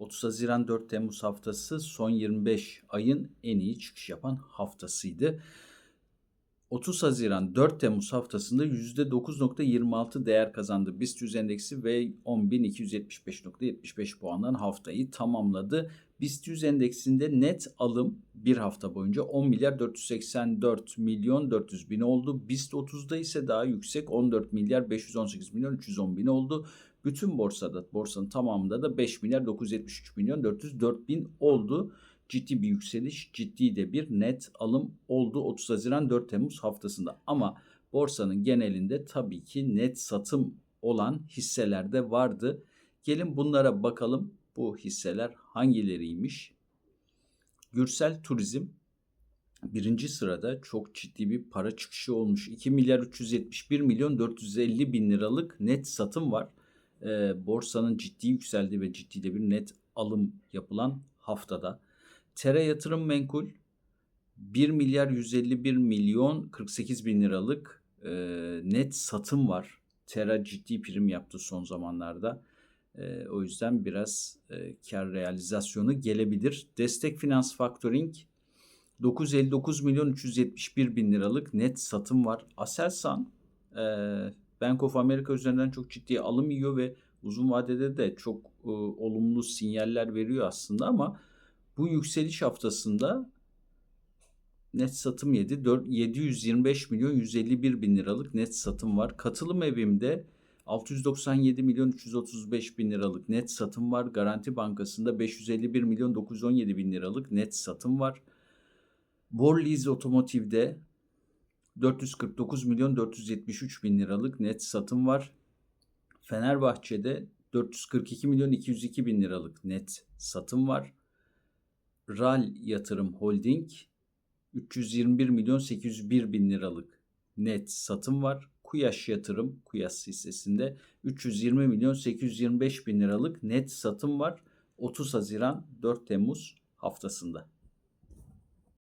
30 Haziran 4 Temmuz haftası son 25 ayın en iyi çıkış yapan haftasıydı. 30 Haziran 4 Temmuz haftasında %9.26 değer kazandı. BIST 100 endeksi ve 10.275.75 puandan haftayı tamamladı. BIST 100 endeksinde net alım bir hafta boyunca 10 milyar 484 milyon 400 bin oldu. BIST 30'da ise daha yüksek 14 milyar 518 milyon 310 bin oldu. Bütün borsada borsanın tamamında da 5 milyar 973 milyon 404 bin oldu ciddi bir yükseliş, ciddi de bir net alım oldu 30 Haziran 4 Temmuz haftasında. Ama borsanın genelinde tabii ki net satım olan hisseler de vardı. Gelin bunlara bakalım. Bu hisseler hangileriymiş? Gürsel Turizm birinci sırada çok ciddi bir para çıkışı olmuş. 2 milyar 371 milyon 450 bin liralık net satım var. Ee, borsanın ciddi yükseldiği ve ciddi de bir net alım yapılan haftada. Tera Yatırım Menkul 1 milyar 151 milyon 48 bin liralık e, net satım var. Tera ciddi prim yaptı son zamanlarda. E, o yüzden biraz e, kar realizasyonu gelebilir. Destek Finans Factoring 959 milyon 371 bin liralık net satım var. Aselsan e, Bank of America üzerinden çok ciddi alım yiyor ve uzun vadede de çok e, olumlu sinyaller veriyor aslında ama bu yükseliş haftasında net satım yedi. 4, 725 milyon 151 bin liralık net satım var. Katılım evimde 697 milyon 335 bin liralık net satım var. Garanti Bankası'nda 551 milyon 917 bin liralık net satım var. Borliz Otomotiv'de 449 milyon 473 bin liralık net satım var. Fenerbahçe'de 442 milyon 202 bin liralık net satım var. RAL Yatırım Holding 321 milyon 801 bin liralık net satım var. Kuyaş Yatırım, Kuyas hissesinde 320 milyon 825 bin liralık net satım var. 30 Haziran 4 Temmuz haftasında.